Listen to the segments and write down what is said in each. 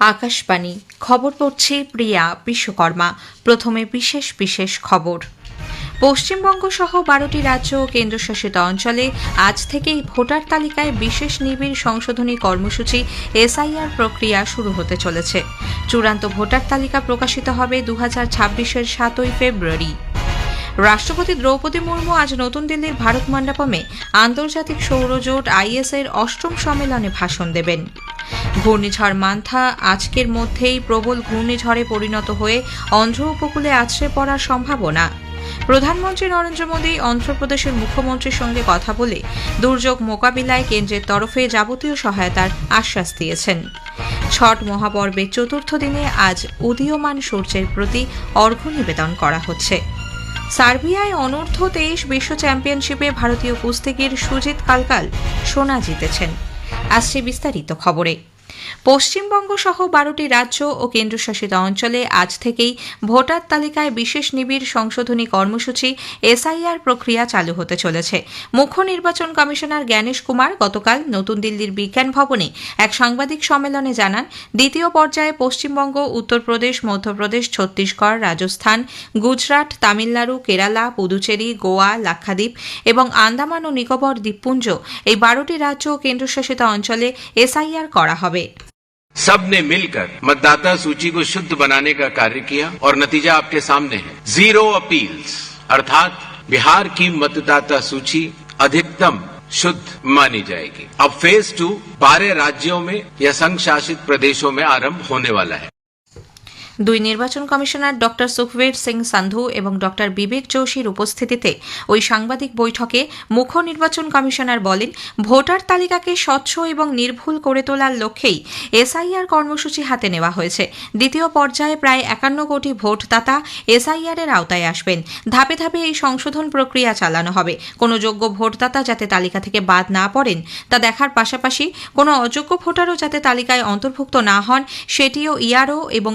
আকাশবাণী। খবর পড়ছে প্রিয়া বিশ্বকর্মা। প্রথমে বিশেষ বিশেষ খবর। পশ্চিমবঙ্গ সহ বারোটি রাজ্য ও কেন্দ্রশাসিত অঞ্চলে আজ থেকেই ভোটার তালিকায় বিশেষ নিবিড় সংশোধনী কর্মসূচি এসআইআর প্রক্রিয়া শুরু হতে চলেছে। চূড়ান্ত ভোটার তালিকা প্রকাশিত হবে দু হাজার ছাব্বিশের সাতই ফেব্রুয়ারি। রাষ্ট্রপতি দ্রৌপদী মুর্মু আজ নতুন দিল্লির ভারত মণ্ডপমে আন্তর্জাতিক সৌরজোট আইএস এর অষ্টম সম্মেলনে ভাষণ দেবেন। ঘূর্ণিঝড় মান্থা আজকের মধ্যেই প্রবল ঘূর্ণিঝড়ে পরিণত হয়ে অন্ধ্র উপকূলে আছড়ে পড়ার সম্ভাবনা। প্রধানমন্ত্রী নরেন্দ্র মোদী অন্ধ্রপ্রদেশের মুখ্যমন্ত্রীর সঙ্গে কথা বলে দুর্যোগ মোকাবিলায় কেন্দ্রের তরফে যাবতীয় সহায়তার আশ্বাস দিয়েছেন। ছট মহাপর্বের চতুর্থ দিনে আজ উদীয়মান সূর্যের প্রতি অর্ঘ্য নিবেদন করা হচ্ছে। সার্বিয়ায় অনূর্ধ্ব তেইশ বিশ্ব চ্যাম্পিয়নশিপে ভারতীয় কুস্তিগির সুজিত কালকাল সোনা জিতেছেন। আসছে বিস্তারিত খবরে। পশ্চিমবঙ্গ সহ বারোটি রাজ্য ও কেন্দ্রশাসিত অঞ্চলে আজ থেকেই ভোটার তালিকায় বিশেষ নিবিড় সংশোধনী কর্মসূচি এসআইআর প্রক্রিয়া চালু হতে চলেছে। মুখ্য নির্বাচন কমিশনার জ্ঞানেশ কুমার গতকাল নতুন দিল্লির বিজ্ঞান ভবনে এক সাংবাদিক সম্মেলনে জানান, দ্বিতীয় পর্যায়ে পশ্চিমবঙ্গ, উত্তরপ্রদেশ, মধ্যপ্রদেশ, ছত্তিশগড়, রাজস্থান, গুজরাট, তামিলনাড়ু, কেরালা, পুদুচেরি, গোয়া, লাক্ষাদ্বীপ এবং আন্দামান ও নিকোবর দ্বীপপুঞ্জ এই বারোটি রাজ্য ও কেন্দ্রশাসিত অঞ্চলে এসআইআর করা হবে। सबने मिलकर मतदाता सूची को शुद्ध बनाने का कार्य किया और नतीजा आपके सामने है। ज़ीरो अपील्स अर्थात बिहार की मतदाता सूची अधिकतम शुद्ध मानी जाएगी। अब फ़ेज़ टू बारह राज्यों में या संघ शासित प्रदेशों में आरंभ होने वाला है। দুই নির্বাচন কমিশনার ডক্টর সুখবীর সিং সান্ধু এবং ডক্টর বিবেক যোশীর উপস্থিতিতে ওই সাংবাদিক বৈঠকে মুখ্য নির্বাচন কমিশনার বলেন, ভোটার তালিকাকে স্বচ্ছ এবং নির্ভুল করে তোলার লক্ষ্যেই এসআইআর কর্মসূচি হাতে নেওয়া হয়েছে। দ্বিতীয় পর্যায়ে প্রায় একান্ন কোটি ভোটদাতা এসআইআর এর আওতায় আসবেন। ধাপে ধাপে এই সংশোধন প্রক্রিয়া চালানো হবে। কোনো যোগ্য ভোটদাতা যাতে তালিকা থেকে বাদ না পড়েন, তা দেখার পাশাপাশি কোনো অযোগ্য ভোটারও যাতে তালিকায় অন্তর্ভুক্ত না হন, সেটিও ইআরও এবং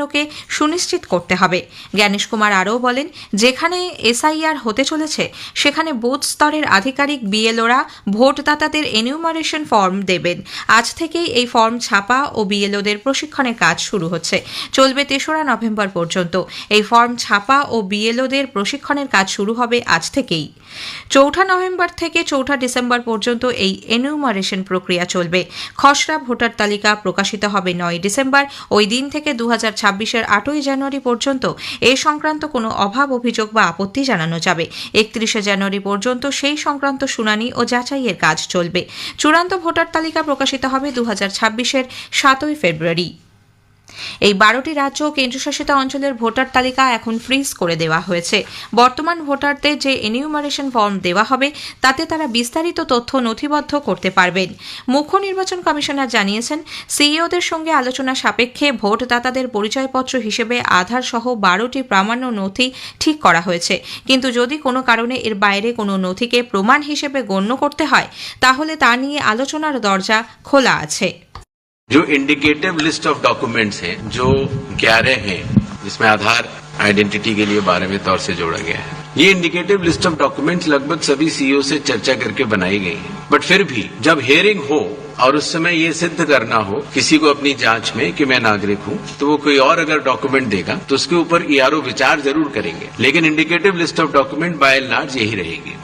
এইআরওকে সুনিশ্চিত করতে হবে। জ্ঞানেশ কুমার আরও বলেন, যেখানে এসআইআর হতে চলেছে, সেখানে বুথ স্তরের আধিকারিক বিএলওরা ভোটদাতাদের এনিউমারেশন ফর্ম দেবেন। আজ থেকেই এই ফর্ম ছাপা ও বিএলওদের প্রশিক্ষণের কাজ শুরু হচ্ছে। চলবে তেসরা নভেম্বর পর্যন্ত। এই ফর্ম ছাপা ও বিএলওদের প্রশিক্ষণের কাজ শুরু হবে আজ থেকেই। চৌঠা নভেম্বর থেকে চৌঠা ডিসেম্বর পর্যন্ত এই এনিউমারেশন প্রক্রিয়া চলবে। খসড়া ভোটার তালিকা প্রকাশিত হবে নয় ডিসেম্বর। ওই দিন থেকে দু হাজার ছাব্বিশের আটই জানুয়ারি পর্যন্ত এ সংক্রান্ত কোনো অভাব, অভিযোগ বা আপত্তি জানানো যাবে। একত্রিশে জানুয়ারি পর্যন্ত সেই সংক্রান্ত শুনানি ও যাচাইয়ের কাজ চলবে। চূড়ান্ত ভোটার তালিকা প্রকাশিত হবে দু হাজার ছাব্বিশের সাতই ফেব্রুয়ারি। এই বারোটি রাজ্য ও কেন্দ্রশাসিত অঞ্চলের ভোটার তালিকা এখন ফ্রিজ করে দেওয়া হয়েছে। বর্তমান ভোটারদের যে এনিউমারেশন ফর্ম দেওয়া হবে, তাতে তারা বিস্তারিত তথ্য নথিবদ্ধ করতে পারবেন। মুখ্য নির্বাচন কমিশনার জানিয়েছেন, সিইওদের সঙ্গে আলোচনা সাপেক্ষে ভোটদাতাদের পরিচয়পত্র হিসেবে আধার সহ বারোটি প্রামাণ্য নথি ঠিক করা হয়েছে। কিন্তু যদি কোনো কারণে এর বাইরে কোনো নথিকে প্রমাণ হিসেবে গণ্য করতে হয়, তাহলে তা নিয়ে আলোচনার দরজা খোলা আছে। जो इंडिकेटिव लिस्ट ऑफ़ डॉक्यूमेंट्स हैं, जो 11 हैं, जिसमें आधार आइडेंटिटी के लिए बारहवें तौर से जोड़ा गया है। ये इंडिकेटिव लिस्ट ऑफ़ डॉक्यूमेंट्स लगभग सभी सीईओ से चर्चा करके बनाई गई है। बट फिर भी, जब हियरिंग हो, और उस समय ये सिद्ध करना हो, किसी को अपनी जाँच में कि मैं नागरिक हूँ तो वो कोई और अगर डॉक्यूमेंट देगा तो उसके ऊपर ईआरओ विचार ज़रूर करेंगे। लेकिन indicative list of document by and large यही रहेगी।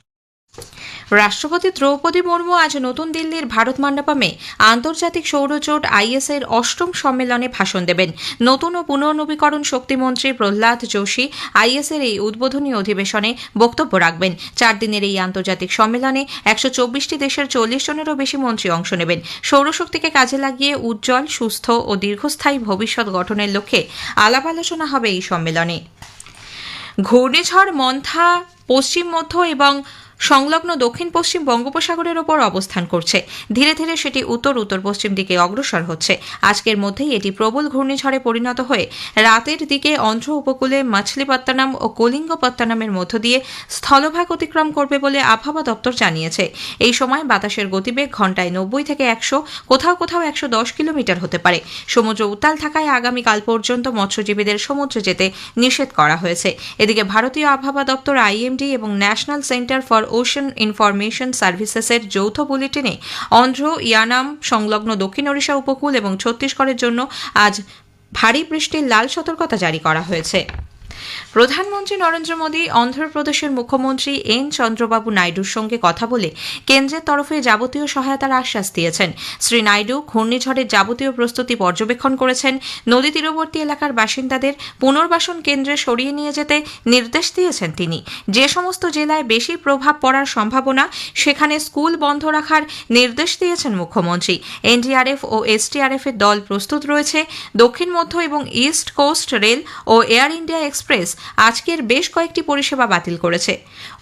রাষ্ট্রপতি দ্রৌপদী মুর্মু আজ নতুন দিল্লির ভারত মণ্ডপমে আন্তর্জাতিক সৌরজোট আইএস এর অষ্টম সম্মেলনে ভাষণ দেবেন। নতুন ও পুনর্নবীকরণ শক্তিমন্ত্রী প্রহ্লাদ যোশী আইএস এর এই উদ্বোধনী অধিবেশনে বক্তব্য রাখবেন। চার দিনের এই আন্তর্জাতিক সম্মেলনে একশো চব্বিশটি দেশের চল্লিশ জনেরও বেশি মন্ত্রী অংশ নেবেন। সৌরশক্তিকে কাজে লাগিয়ে উজ্জ্বল, সুস্থ ও দীর্ঘস্থায়ী ভবিষ্যৎ গঠনের লক্ষ্যে আলাপ আলোচনা হবে এই সম্মেলনে। ঘূর্ণিঝড়, মন্থা, পশ্চিম মধ্য এবং সংলগ্ন দক্ষিণ পশ্চিম বঙ্গোপসাগরের ওপর অবস্থান করছে। ধীরে ধীরে সেটি উত্তর উত্তর পশ্চিম দিকে অগ্রসর হচ্ছে। আজকের মধ্যেই এটি প্রবল ঘূর্ণিঝড়ে পরিণত হয়ে রাতের দিকে অন্ধ্র উপকূলে মাছলিপত্তনম ও কলিঙ্গপত্তনমের মধ্য দিয়ে স্থলভাগ অতিক্রম করবে বলে আবহাওয়া দপ্তর জানিয়েছে। এই সময় বাতাসের গতিবেগ ঘন্টায় নব্বই থেকে একশো, কোথাও কোথাও একশো দশ কিলোমিটার হতে পারে। সমুদ্র উত্তাল থাকায় আগামীকাল পর্যন্ত মৎস্যজীবীদের সমুদ্রে যেতে নিষেধ করা হয়েছে। এদিকে ভারতীয় আবহাওয়া দপ্তর আইএমডি এবং national centre for ocean information সার্ভিসেসের যৌথ বুলেটিনে অন্ধ্র, ইয়ানাম, সংলগ্ন দক্ষিণ ওড়িশা উপকূল এবং ছত্তিশগড়ের জন্য আজ ভারী বৃষ্টির লাল সতর্কতা জারি করা হয়েছে। প্রধানমন্ত্রী নরেন্দ্র মোদী, অন্ধ্রপ্রদেশের মুখ্যমন্ত্রী এন চন্দ্রবাবু নাইডুর সঙ্গে কথা বলে কেন্দ্রের তরফে যাবতীয় সহায়তার আশ্বাস দিয়েছেন। শ্রী নাইডু ঘূর্ণিঝড়ের যাবতীয় প্রস্তুতি পর্যবেক্ষণ করেছেন। নদী তীরবর্তী এলাকার বাসিন্দাদের পুনর্বাসন কেন্দ্রে সরিয়ে নিয়ে যেতে নির্দেশ দিয়েছেন তিনি। যে সমস্ত জেলায় বেশি প্রভাব পড়ার সম্ভাবনা, সেখানে স্কুল বন্ধ রাখার নির্দেশ দিয়েছেন মুখ্যমন্ত্রী। এনডিআরএফ ও এসটিআরএফ এর দল প্রস্তুত রয়েছে। দক্ষিণ মধ্য এবং ইস্ট কোস্ট রেল ও এয়ার ইন্ডিয়া এক্সপ্রেস আজকের বেশ কয়েকটি পরিষেবা বাতিল করেছে।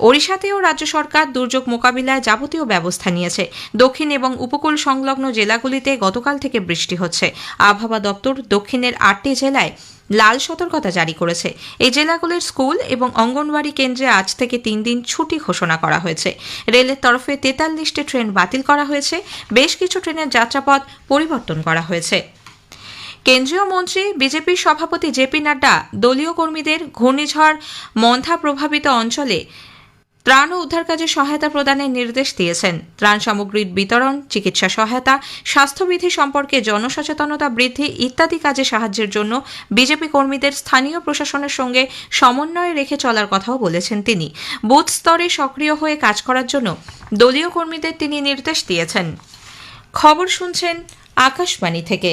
ওড়িশাতেও রাজ্য সরকার দুর্যোগ মোকাবিলায় যাবতীয় ব্যবস্থা নিয়েছে। দক্ষিণ এবং উপকূল সংলগ্ন জেলাগুলিতে গতকাল থেকে বৃষ্টি হচ্ছে। আবহাওয়া দপ্তর দক্ষিণের আটটি জেলায় লাল সতর্কতা জারি করেছে। এই জেলাগুলির স্কুল এবং অঙ্গনওয়াড়ি কেন্দ্রে আজ থেকে তিন দিন ছুটি ঘোষণা করা হয়েছে। রেলের তরফে তেতাল্লিশটি ট্রেন বাতিল করা হয়েছে। বেশ কিছু ট্রেনের যাত্রাপথ পরিবর্তন করা হয়েছে। কেন্দ্রীয় মন্ত্রী, বিজেপির সভাপতি জেপি নাড্ডা, দলীয় কর্মীদের ঘূর্ণিঝড়, মন্থা প্রভাবিত অঞ্চলে ত্রাণ ও উদ্ধার কাজে সহায়তা প্রদানের নির্দেশ দিয়েছেন। ত্রাণ সামগ্রীর বিতরণ, চিকিৎসা সহায়তা, স্বাস্থ্যবিধি সম্পর্কে জনসচেতনতা বৃদ্ধি ইত্যাদি কাজে সাহায্যের জন্য বিজেপি কর্মীদের স্থানীয় প্রশাসনের সঙ্গে সমন্বয় রেখে চলার কথাও বলেছেন তিনি। বুথ স্তরে সক্রিয় হয়ে কাজ করার জন্য দলীয় কর্মীদের তিনি নির্দেশ দিয়েছেন। খবর শুনছেন আকাশবাণী থেকে।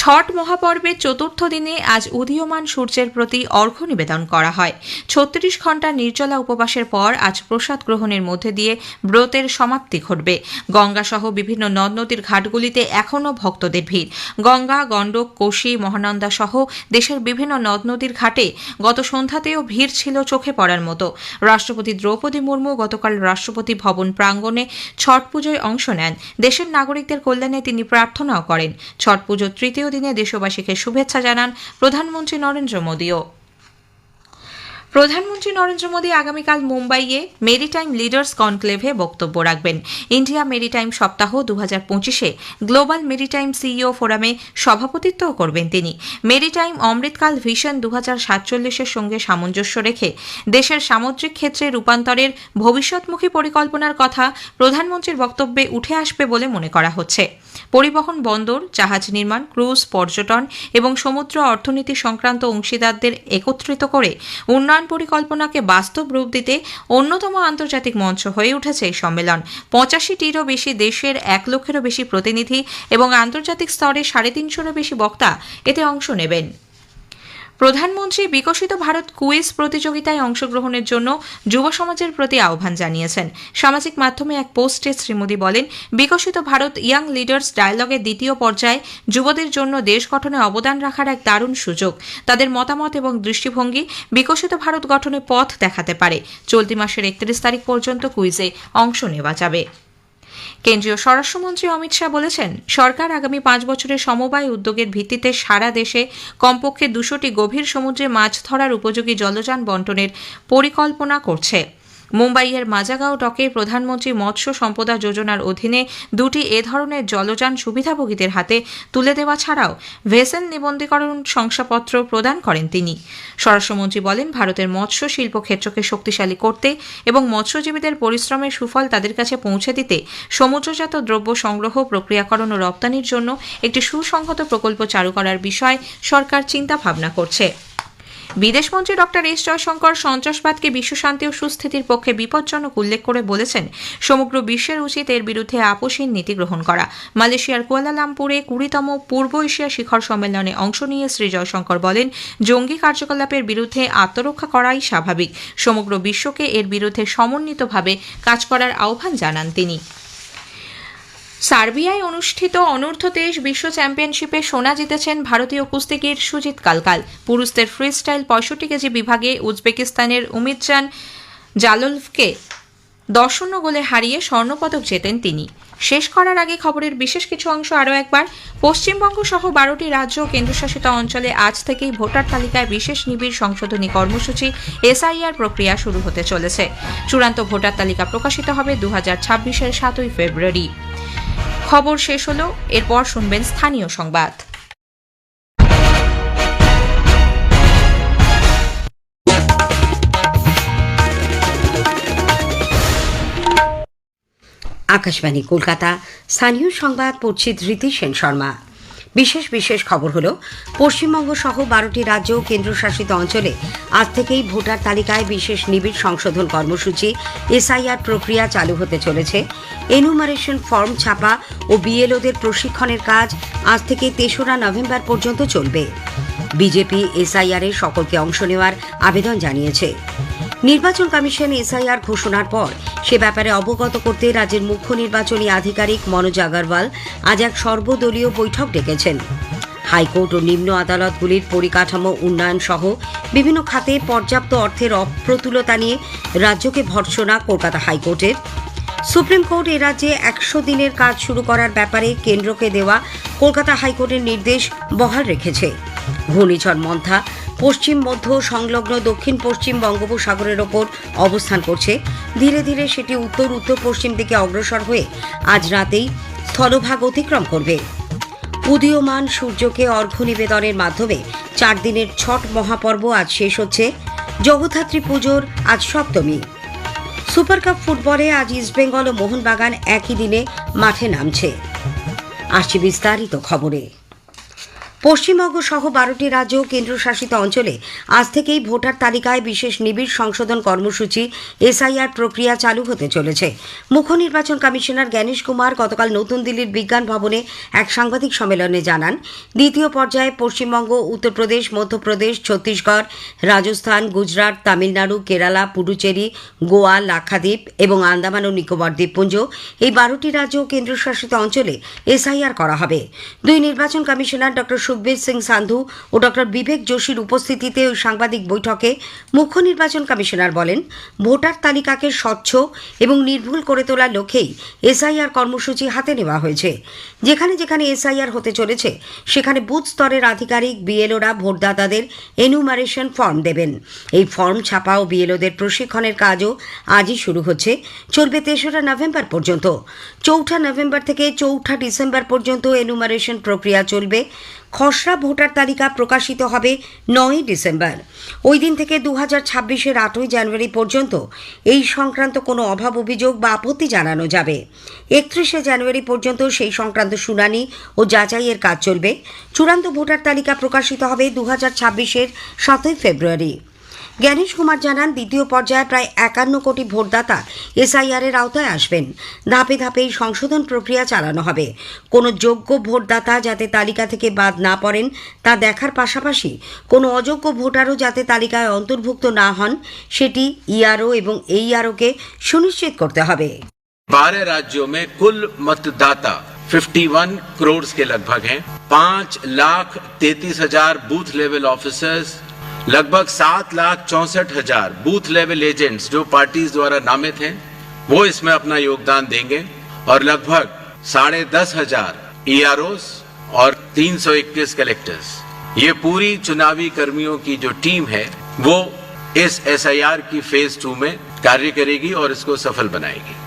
ছট মহাপর্বের চতুর্থ দিনে আজ উদীয়মান সূর্যের প্রতি অর্ঘ্য নিবেদন করা হয়। ছত্রিশ ঘণ্টা নির্জলা উপবাসের পর আজ প্রসাদ গ্রহণের মধ্যে দিয়ে ব্রতের সমাপ্তি ঘটবে। গঙ্গাসহ বিভিন্ন নদ নদীর ঘাটগুলিতে এখনও ভক্তদের ভিড়। গঙ্গা, গণ্ডক, কোশি, মহানন্দা সহ দেশের বিভিন্ন নদ নদীর ঘাটে গত সন্ধ্যাতেও ভিড় ছিল চোখে পড়ার মতো। রাষ্ট্রপতি দ্রৌপদী মুর্মু গতকাল রাষ্ট্রপতি ভবন প্রাঙ্গণে ছট পুজোয় অংশ নেন। দেশের নাগরিকদের কল্যাণে তিনি প্রার্থনাও করেন। ছট পুজোর তৃতীয় দিনে দেশবাসীকে শুভেচ্ছা জানান প্রধানমন্ত্রী নরেন্দ্র মোদীও। প্রধানমন্ত্রী নরেন্দ্র মোদী আগামীকাল মুম্বাইয়ে মেরিটাইম লিডার্স কনক্লেভে বক্তব্য রাখবেন। ইন্ডিয়া মেরিটাইম সপ্তাহ দু হাজার পঁচিশে গ্লোবাল মেরিটাইম সিইও ফোরামে সভাপতিত্বও করবেন তিনি। মেরিটাইম অমৃতকাল ভিশন দু হাজার সাতচল্লিশের সঙ্গে সামঞ্জস্য রেখে দেশের সামুদ্রিক ক্ষেত্রে রূপান্তরের ভবিষ্যৎমুখী পরিকল্পনার কথা প্রধানমন্ত্রীর বক্তব্যে উঠে আসবে বলে মনে করা হচ্ছে। পরিবহন বন্দর, জাহাজ নির্মাণ, ক্রুজ, পর্যটন এবং সমুদ্র অর্থনীতি সংক্রান্ত অংশীদারদের একত্রিত করে উন্নয়ন পরিকল্পনাকে বাস্তব রূপ দিতে অন্যতম আন্তর্জাতিক মঞ্চ হয়ে উঠেছে এই সম্মেলন। পঁচাশিটিরও বেশি দেশের এক লক্ষেরও বেশি প্রতিনিধি এবং আন্তর্জাতিক স্তরে সাড়ে তিনশোরও বেশি বক্তা এতে অংশ নেবেন। প্রধানমন্ত্রী বিকশিত ভারত কুইজ প্রতিযোগিতায় অংশগ্রহণের জন্য যুব সমাজের প্রতি আহ্বান জানিয়েছেন। সামাজিক মাধ্যমে এক পোস্টে শ্রী মোদী বলেন, বিকশিত ভারত ইয়াং লিডার্স ডায়ালগের দ্বিতীয় পর্যায়ে যুবদের জন্য দেশ গঠনে অবদান রাখার এক দারুণ সুযোগ। তাদের মতামত এবং দৃষ্টিভঙ্গি বিকশিত ভারত গঠনে পথ দেখাতে পারে। চলতি মাসের একত্রিশ তারিখ পর্যন্ত কুইজে অংশ নেওয়া যাবে। কেন্দ্রীয় স্বরাষ্ট্রমন্ত্রী অমিত শাহ বলেছেন, সরকার আগামী পাঁচ বছরের সমবায় উদ্যোগের ভিত্তিতে সারা দেশে কমপক্ষে দুশোটি গভীর সমুদ্রে মাছ ধরার উপযোগী জলযান বন্টনের পরিকল্পনা করছে। মুম্বাইয়ের মাজাগাঁও ডকে প্রধানমন্ত্রী মৎস্য সম্পদা যোজনার অধীনে দুটি এ ধরনের জলযান সুবিধাভোগীদের হাতে তুলে দেওয়া ছাড়াও ভেসেল নিবন্ধীকরণ শংসাপত্র প্রদান করেন তিনি। স্বরাষ্ট্রমন্ত্রী বলেন, ভারতের মৎস্য শিল্প ক্ষেত্রকে শক্তিশালী করতে এবং মৎস্যজীবীদের পরিশ্রমের সুফল তাদের কাছে পৌঁছে দিতে সমুদ্রজাত দ্রব্য সংগ্রহ, প্রক্রিয়াকরণ ও রপ্তানির জন্য একটি সুসংহত প্রকল্প চালু করার বিষয়ে সরকার চিন্তা ভাবনা করছে। বিদেশমন্ত্রী ডক্টর এস জয়শঙ্কর সন্ত্রাসবাদকে বিশ্বশান্তি ও সুস্থিতির পক্ষে বিপজ্জনক উল্লেখ করে বলেছেন, সমগ্র বিশ্বের উচিত এর বিরুদ্ধে আপোষহীন নীতি গ্রহণ করা। মালয়েশিয়ার কুয়ালালামপুরে কুড়িতম পূর্ব এশিয়া শিখর সম্মেলনে অংশ নিয়ে শ্রী জয়শঙ্কর বলেন, জঙ্গি কার্যকলাপের বিরুদ্ধে আত্মরক্ষা করাই স্বাভাবিক। সমগ্র বিশ্বকে এর বিরুদ্ধে সমন্বিতভাবে কাজ করার আহ্বান জানান তিনি। সার্বিয়ায় অনুষ্ঠিত অনূর্ধ্ব তেইশ বিশ্ব চ্যাম্পিয়নশিপে সোনা জিতেছেন ভারতীয় কুস্তিগির সুজিত কালকাল। পুরুষদের ফ্রিস্টাইল পঁয়ষট্টি কেজি বিভাগে উজবেকিস্তানের উমিদজান জালোলভকে দশ শূন্য গোলে হারিয়ে স্বর্ণপদক জেতেন তিনি। শেষ করার আগে খবরের বিশেষ কিছু অংশ আরও একবার। পশ্চিমবঙ্গ সহ বারোটি রাজ্য ও কেন্দ্রশাসিত অঞ্চলে আজ থেকেই ভোটার তালিকায় বিশেষ নিবিড় সংশোধনী কর্মসূচি এসআইআর প্রক্রিয়া শুরু হতে চলেছে। চূড়ান্ত ভোটার তালিকা প্রকাশিত হবে দু হাজার ছাব্বিশের সাতই ফেব্রুয়ারি। খবর শেষ হলো, এরপর শুনবেন স্থানীয় সংবাদ। আকাশবাণী কলকাতা, স্থানীয় সংবাদ পড়ছি ধৃতি সেন শর্মা। বিশেষ বিশেষ খবর হলো, পশ্চিমবঙ্গ সহ বারোটি রাজ্য ও কেন্দ্রশাসিত অঞ্চলে আজ থেকেই ভোটার তালিকায় বিশেষ নিবিড় সংশোধন কর্মসূচি, এসআইআর প্রক্রিয়া চালু হতে চলেছে। এনুমারেশন ফর্ম ছাপা ও বিএলওদের প্রশিক্ষণের কাজ আজ থেকে তেসরা নভেম্বর পর্যন্ত চলবে। বিজেপি এসআইআর সকলকে অংশ নেওয়ার আবেদন জানিয়েছে। নির্বাচন কমিশন এসআইআর ঘোষণার পর সে ব্যাপারে অবগত করতে রাজ্যের মুখ্য নির্বাচনী আধিকারিক মনোজ আগরওয়াল আজ এক সর্বদলীয় বৈঠক ডেকেছেন। হাইকোর্ট ও নিম্ন আদালতগুলির পরিকাঠামো উন্নয়ন সহ বিভিন্ন খাতে পর্যাপ্ত অর্থের অপ্রতুলতা নিয়ে রাজ্যকে ভর্সনা কলকাতা হাইকোর্টের। সুপ্রিম কোর্ট এ রাজ্যে একশো দিনের কাজ শুরু করার ব্যাপারে কেন্দ্রকে দেওয়া কলকাতা হাইকোর্টের নির্দেশ বহাল রেখেছে। ঘূর্ণিঝড় মন্থা পশ্চিম মধ্য সংলগ্ন দক্ষিণ পশ্চিম বঙ্গোপসাগরের ওপর অবস্থান করছে। ধীরে ধীরে সেটি উত্তর উত্তর পশ্চিম দিকে অগ্রসর হয়ে আজ রাতেই স্থলভাগ অতিক্রম করবে। উদীয়মান সূর্যকে অর্ঘ্য নিবেদনের মাধ্যমে চার দিনের ছট মহাপর্ব আজ শেষ হচ্ছে। জগদ্ধাত্রী পুজোর আজ সপ্তমী। সুপার কাপ ফুটবলে আজ ইস্টবেঙ্গল ও মোহনবাগান একই দিনে মাঠে নামছে। আসছে বিস্তারিত খবরে। পশ্চিমবঙ্গ সহ বারোটি রাজ্য ও কেন্দ্রশাসিত অঞ্চলে আজ থেকেই ভোটার তালিকায় বিশেষ নিবিড় সংশোধন কর্মসূচি, এসআইআর প্রক্রিয়া চালু হতে চলেছে। মুখ্য নির্বাচন কমিশনার জ্ঞানেশ কুমার গতকাল নতুন দিল্লির বিজ্ঞান ভবনে এক সাংবাদিক সম্মেলনে জানান, দ্বিতীয় পর্যায়ে পশ্চিমবঙ্গ, উত্তরপ্রদেশ, মধ্যপ্রদেশ, ছত্তিশগড়, রাজস্থান, গুজরাট, তামিলনাড়ু, কেরালা, পুডুচেরি, গোয়া, লাক্ষাদ্বীপ এবং আন্দামান ও নিকোবর দ্বীপপুঞ্জ এই বারোটি রাজ্য ও কেন্দ্রশাসিত অঞ্চলে এসআইআর করা হবে। দুই নির্বাচন কমিশনার ডক্টর সুখবীর সিং সান্ধু ও ডক্টর বিবেক যোশীর উপস্থিতিতে ওই সাংবাদিক বৈঠকে মুখ্য নির্বাচন কমিশনার বলেন, ভোটার তালিকাকে স্বচ্ছ এবং নির্ভুল করে তোলার লক্ষ্যেই এসআইআর কর্মসূচি হাতে নেওয়া হয়েছে। যেখানে যেখানে এসআইআর হতে চলেছে, সেখানে বুথ স্তরের আধিকারিক, বিএলওরা ভোটদাতাদের এনুমারেশন ফর্ম দেবেন। এই ফর্ম ছাপা ও বিএলওদের প্রশিক্ষণের কাজও আজই শুরু হচ্ছে। চলবে তেসরা নভেম্বর পর্যন্ত। চৌঠা নভেম্বর থেকে চৌঠা ডিসেম্বর পর্যন্ত এনুমারেশন প্রক্রিয়া চলবে। খসড়া ভোটার তালিকা প্রকাশিত হবে নয়ই ডিসেম্বর। ওই দিন থেকে দু হাজার ছাব্বিশের আটই জানুয়ারি পর্যন্ত এই সংক্রান্ত কোনো অভাব অভিযোগ বা আপত্তি জানানো যাবে। একত্রিশে জানুয়ারি পর্যন্ত সেই সংক্রান্ত শুনানি ও যাচাইয়ের কাজ চলবে। চূড়ান্ত ভোটার তালিকা প্রকাশিত হবে দু হাজার ছাব্বিশের সাতই ফেব্রুয়ারি। জ্ঞানেশ কুমার জানান দ্বিতীয় পর্যায়ে প্রায় একান্ন কোটি ভোটদাতা এসআইআর এর আওতায় আসবেন ধাপে ধাপে এই সংশোধন প্রক্রিয়া চালানো হবে কোনো যোগ্য ভোটদাতা যাতে তালিকা থেকে বাদ না পড়েন তা দেখার পাশাপাশি কোনো অযোগ্য ভোটারও যাতে তালিকায় অন্তর্ভুক্ত না হন সেটি ইআরও এবং এইআরওকে সুনিশ্চিত করতে হবে बारह राज्यों में कुल मतदाता 51 करोड़ के लगभग हैं पांच लाख तैतीस हजार बूथ लेवल ऑफिसर्स लगभग सात लाख चौसठ हज़ार बूथ लेवल एजेंट्स जो पार्टीज़ द्वारा नामित हैं, वो इसमें अपना योगदान देंगे और लगभग साढ़े दस हज़ार ई और 321 कलेक्टर्स ये पूरी चुनावी कर्मियों की जो टीम है, वो इस एसआईआर की फ़ेज़ टू में कार्य करेगी और इसको सफल बनाएगी।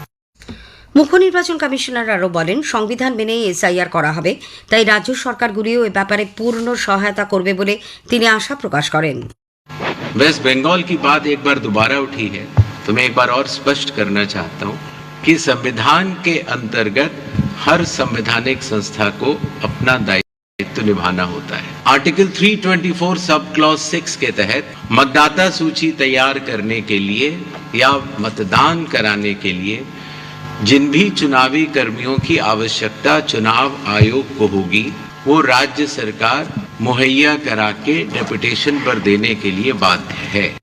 মুখ্য নির্বাচন কমিশনার আরও বলেন সংবিধান মেনেই এসআইআর করা হবে তাই রাজ্য সরকারগুলিও এ ব্যাপারে পূর্ণ সহায়তা করবে বলে তিনি আশা প্রকাশ করেন वेस्ट बंगाल की बात एक बार दोबारा उठी है तो मैं एक बार और स्पष्ट करना चाहता हूं कि संविधान के अंतर्गत हर संवैधानिक संस्था को अपना दायित्व निभाना होता है आर्टिकल 324 सब क्लॉज 6 के तहत मतदाता सूची तैयार करने के लिए या मतदान कराने के लिए जिन भी चुनावी कर्मियों की आवश्यकता चुनाव आयोग को होगी, वो राज्य सरकार मुहैया करा के डेपुटेशन पर देने के लिए बाध्य है।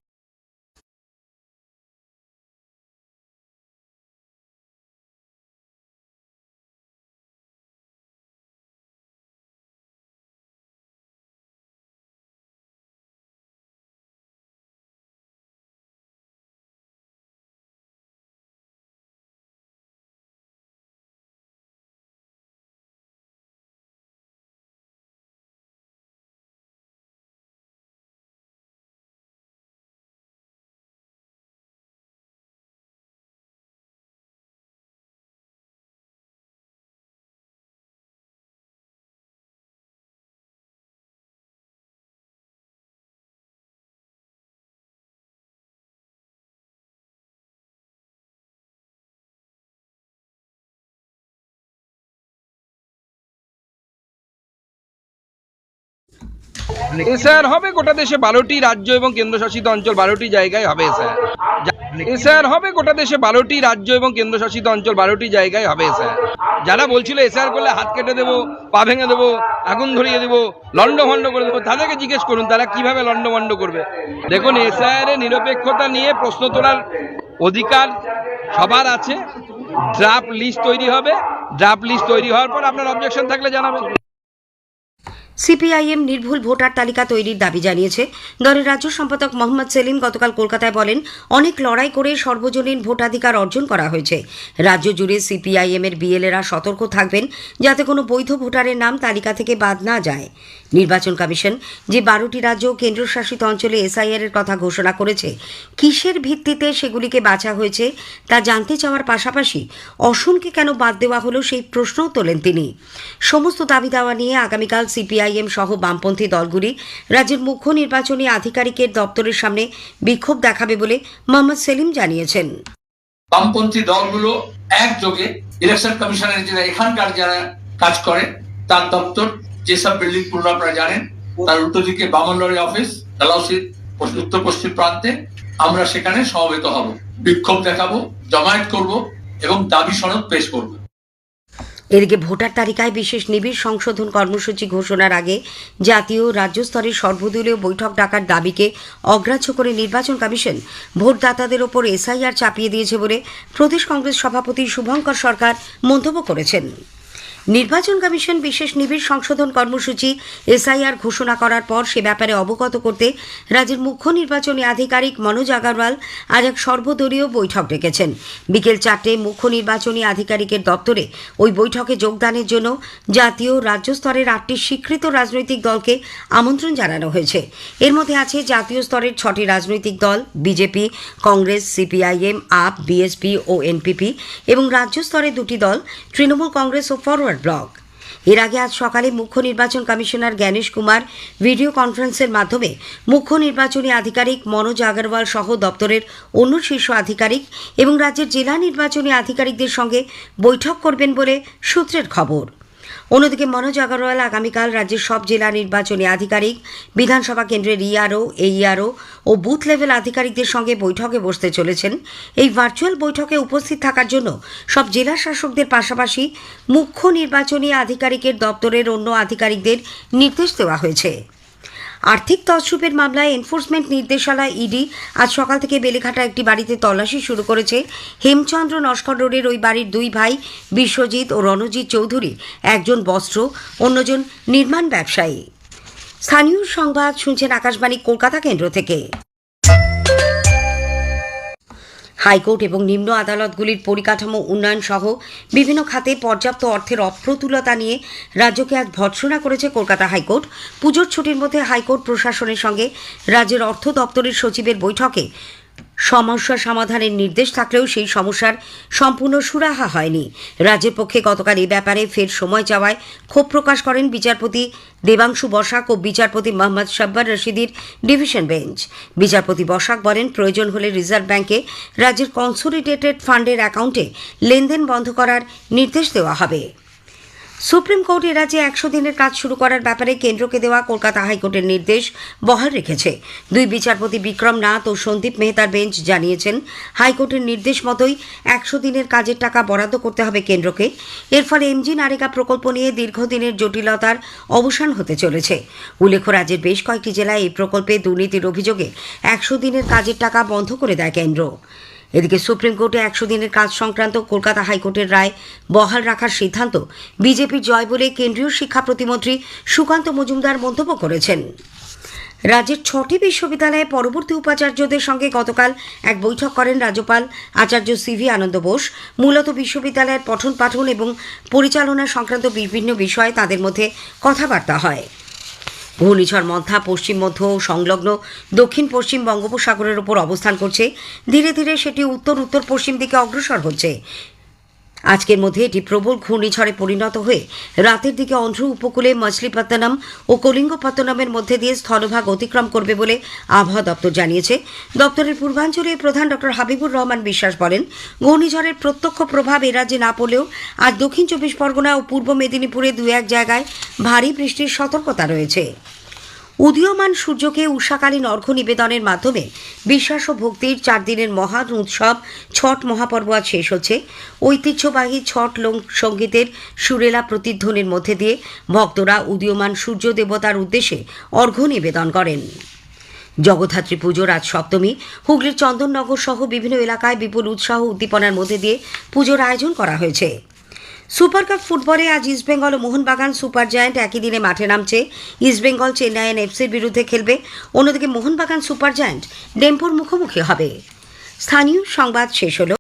এসআর হবে গোটা দেশে বারোটি রাজ্য এবং কেন্দ্রশাসিত অঞ্চল বারোটি জায়গায় হবে এসআর এসআর হবে গোটা দেশে বারোটি রাজ্য এবং কেন্দ্রশাসিত অঞ্চল বারোটি জায়গায় হবে এসআর যারা বলছিল এসআর করলে হাত কেটে দেবো পা ভেঙে দেবো আগুন ধরিয়ে দেবো লন্ডভন্ড করে দেবো তাদেরকে জিজ্ঞেস করুন তারা কীভাবে লন্ডভন্ড করবে? দেখুন এসআর এর নিরপেক্ষতা নিয়ে প্রশ্ন তোলার অধিকার সবার আছে। ড্রাফট লিস্ট তৈরি হবে। ড্রাফট লিস্ট তৈরি হওয়ার পর আপনার অবজেকশন থাকলে জানাবেন সিপিআইএম নির্ভুল ভোটার তালিকা তৈরির দাবি জানিয়েছে। দলের রাজ্য সম্পাদক মোহাম্মদ সেলিম গতকাল কলকাতায় বলেন, অনেক লড়াই করে সর্বজনীন ভোটাধিকার অর্জন করা হয়েছে। রাজ্য জুড়ে সিপিআইএম এর বিএলএরা সতর্ক থাকবেন যাতে কোনো বৈধ ভোটারের নাম তালিকা থেকে বাদ না যায়। নির্বাচন কমিশন যে বারোটি রাজ্য ও কেন্দ্রশাসিত অঞ্চলে এসআইআর এর কথা ঘোষণা করেছে, কিসের ভিত্তিতে সেগুলিকে বাছা হয়েছে তা জানতে চাওয়ার পাশাপাশি অসমকে কেন বাদ দেওয়া হলো সেই প্রশ্নও তোলেন তিনি। সমস্ত দাবি দাওয়া নিয়ে আগামীকাল সিপিআইএম সহ বামপন্থী দলগুলি রাজ্যের মুখ্য নির্বাচনী আধিকারিকের দপ্তরের সামনে বিক্ষোভ দেখাবে বলে মোহাম্মদ সেলিম জানিয়েছেন। বামপন্থী দলগুলো একযোগে ইলেকশন কমিশনের যারা এখানকার যারা কাজ করে, তার দপ্তর যেসব বিল্ডিং আপনারা জানেন, তার দিকে অফিস উত্তর পশ্চিম প্রান্তে। আমরা সেখানে সমবেত হব। বিক্ষোভ দেখাবো, জমায়েত করব এবং দাবি সনদ পেশ করব। এদিকে ভোটার তালিকায় বিশেষ নিবিড় সংশোধন কর্মসূচি ঘোষণার আগে জাতীয় রাজ্য স্তরের সর্বদলীয় বৈঠক ডাকার দাবিকে অগ্রাহ্য করে নির্বাচন কমিশন ভোটদাতাদের ওপর এসআইআর চাপিয়ে দিয়েছে বলে প্রদেশ কংগ্রেস সভাপতি শুভঙ্কর সরকার মন্তব্য করেছেন। নির্বাচন কমিশন বিশেষ নিবিড় সংশোধন কর্মসূচি এসআইআর ঘোষণা করার পর সে ব্যাপারে অবগত করতে রাজ্যের মুখ্য নির্বাচনী আধিকারিক মনোজ আগরওয়াল আজ এক সর্বদলীয় বৈঠক ডেকেছেন। বিকেল চারটে মুখ্য নির্বাচনী আধিকারিকের দপ্তরে ওই বৈঠকে যোগদানের জন্য জাতীয় রাজ্য স্তরের আটটি স্বীকৃত রাজনৈতিক দলকে আমন্ত্রণ জানানো হয়েছে। এর মধ্যে আছে জাতীয় স্তরের ছটি রাজনৈতিক দল, BJP, Congress, CPIM, AAP, BSP ও এনপিপি এবং রাজ্য স্তরে দুটি দল, তৃণমূল কংগ্রেস ও ফরওয়ার্ড ব্লক এর আগে আজ সকালে মুখ্য নির্বাচন কমিশনার জ্ঞানেশ কুমার ভিডিও কনফারেন্সের মাধ্যমে মুখ্য নির্বাচনী আধিকারিক মনোজ আগরওয়াল সহ দপ্তরের অন্য শীর্ষ আধিকারিক এবং রাজ্যের জেলা নির্বাচনী আধিকারিকদের সঙ্গে বৈঠক করবেন বলে সূত্রের খবর। অন্যদিকে মনোজ আগরওয়াল আগামীকাল রাজ্যের সব জেলা নির্বাচনী আধিকারিক, বিধানসভা কেন্দ্রের ইআরও এইআরও ও বুথ লেভেল আধিকারিকদের সঙ্গে বৈঠকে বসতে চলেছেন। এই ভার্চুয়াল বৈঠকে উপস্থিত থাকার জন্য সব জেলা শাসকদের পাশাপাশি মুখ্য নির্বাচনী আধিকারিকের দপ্তরের অন্য আধিকারিকদের নির্দেশ দেওয়া হয়েছে। আর্থিক তছরূপের মামলায় এনফোর্সমেন্ট নির্দেশালয় ইডি আজ সকাল থেকে বেলেঘাটা একটি বাড়িতে তল্লাশি শুরু করেছে। হেমচন্দ্র নস্কর রোডের ওই বাড়ির দুই ভাই, বিশ্বজিৎ ও রণজিৎ চৌধুরী, একজন বস্ত্র, অন্যজন নির্মাণ ব্যবসায়ী। স্থানীয় সংবাদ শুনছেন আকাশবাণী কলকাতা কেন্দ্র থেকে। হাইকোর্ট এবং নিম্ন আদালতগুলির পরিকাঠামো উন্নয়ন সহ বিভিন্ন খাতে পর্যাপ্ত অর্থের অপ্রতুলতা নিয়ে রাজ্যকে আজ ভর্ৎসনা করেছে কলকাতা হাইকোর্ট। পুজোর ছুটির মধ্যে হাইকোর্ট প্রশাসনের সঙ্গে রাজ্যের অর্থ দপ্তরের সচিবের বৈঠকে সমস্যা সমাধানের নির্দেশ থাকলেও সেই সমস্যার সম্পূর্ণ সুরাহা হয়নি। রাজ্যের পক্ষে গতকাল এ ব্যাপারে ফের সময় চাওয়ায় ক্ষোভ প্রকাশ করেন বিচারপতি দেবাংশু বসাক ও বিচারপতি মোহাম্মদ শাব্বার রশিদির ডিভিশন বেঞ্চ। বিচারপতি বসাক বলেন, প্রয়োজন হলে রিজার্ভ ব্যাংকে রাজ্যের কনসোলিডেটেড ফান্ডের অ্যাকাউন্টে লেনদেন বন্ধ করার নির্দেশ দেওয়া হবে। সুপ্রিম কোর্ট এ একশো দিনের কাজ শুরু করার ব্যাপারে কেন্দ্রকে দেওয়া কলকাতা হাইকোর্টের নির্দেশ বহাল রেখেছে। দুই বিচারপতি বিক্রম নাথ ও সন্দীপ মেহতার বেঞ্চ জানিয়েছেন, হাইকোর্টের নির্দেশ মতোই একশো দিনের কাজের টাকা বরাদ্দ করতে হবে কেন্দ্রকে। এর ফলে এমজি নারেগা প্রকল্প নিয়ে দীর্ঘদিনের জটিলতার অবসান হতে চলেছে। উল্লেখ্য, রাজ্যের বেশ কয়েকটি জেলায় এই প্রকল্পে দুর্নীতির অভিযোগে একশো দিনের কাজের টাকা বন্ধ করে দেয় কেন্দ্র। এদিকে সুপ্রিম কোর্টে একশো দিনের কাজ সংক্রান্ত কলকাতা হাইকোর্টের রায় বহাল রাখার সিদ্ধান্ত বিজেপির জয় বলে কেন্দ্রীয় শিক্ষা প্রতিমন্ত্রী সুকান্ত মজুমদার মন্তব্য করেছেন। রাজ্যের ছটি বিশ্ববিদ্যালয়ে পরবর্তী উপাচার্যদের সঙ্গে গতকাল এক বৈঠক করেন রাজ্যপাল আচার্য সিভি আনন্দ বোস। মূলত বিশ্ববিদ্যালয়ের পঠন পাঠন এবং পরিচালনা সংক্রান্ত বিভিন্ন বিষয়ে তাদের মধ্যে কথাবার্তা হয়। ঘূর্ণিঝড় মধ্যা পশ্চিম মধ্য সংলগ্ন, দক্ষিণ পশ্চিম বঙ্গোপসাগরের ওপর অবস্থান করছে। ধীরে ধীরে সেটি উত্তর উত্তর পশ্চিম দিকে অগ্রসর হচ্ছে। আজকের মধ্যে এটি প্রবল ঘূর্ণিঝড়ে পরিণত হয়ে রাতের দিকে অন্ধ্র উপকূলে মছলিপত্তনম ও কলিঙ্গপত্তনমের মধ্যে দিয়ে স্থলভাগ অতিক্রম করবে বলে আবহাওয়া দপ্তর জানিয়েছে। দপ্তরের পূর্বাঞ্চলীয় প্রধান ডক্টর হাবিবুর রহমান বিশ্বাস বলেন, ঘূর্ণিঝড়ের প্রত্যক্ষ প্রভাব এ রাজ্যে না পড়লেও আজ দক্ষিণ চব্বিশ পরগনা ও পূর্ব মেদিনীপুরে দু এক জায়গায় ভারী বৃষ্টির সতর্কতা রয়েছে। উদীয়মান সূর্যকে উষাকালীন অর্ঘ্য নিবেদনের মাধ্যমে বিশ্বাস ও ভক্তির চার দিনের মহান উৎসব ছট মহাপর্ব আজ শেষ হচ্ছে। ঐতিহ্যবাহী ছট লোক সঙ্গীতের সুরেলা প্রতিধ্বনির মধ্যে দিয়ে ভক্তরা উদীয়মান সূর্য দেবতার উদ্দেশ্যে অর্ঘ্য নিবেদন করেন। জগদ্ধাত্রী পুজোর আজ সপ্তমী। হুগলির চন্দননগর সহ বিভিন্ন এলাকায় বিপুল উৎসাহ উদ্দীপনার মধ্যে দিয়ে পুজোর আয়োজন করা হয়েছে। সুপার কাপ ফুটবলে আজ ইস্টবেঙ্গল ও মোহনবাগান সুপার জায়ান্ট একই দিনে মাঠে নামছে। ইস্টবেঙ্গল চেন্নাইয়ের এফসির বিরুদ্ধে খেলবে। অন্যদিকে মোহনবাগান সুপার জায়ান্ট ডেম্পোর মুখোমুখি হবে। স্থানীয় সংবাদ শেষ হল।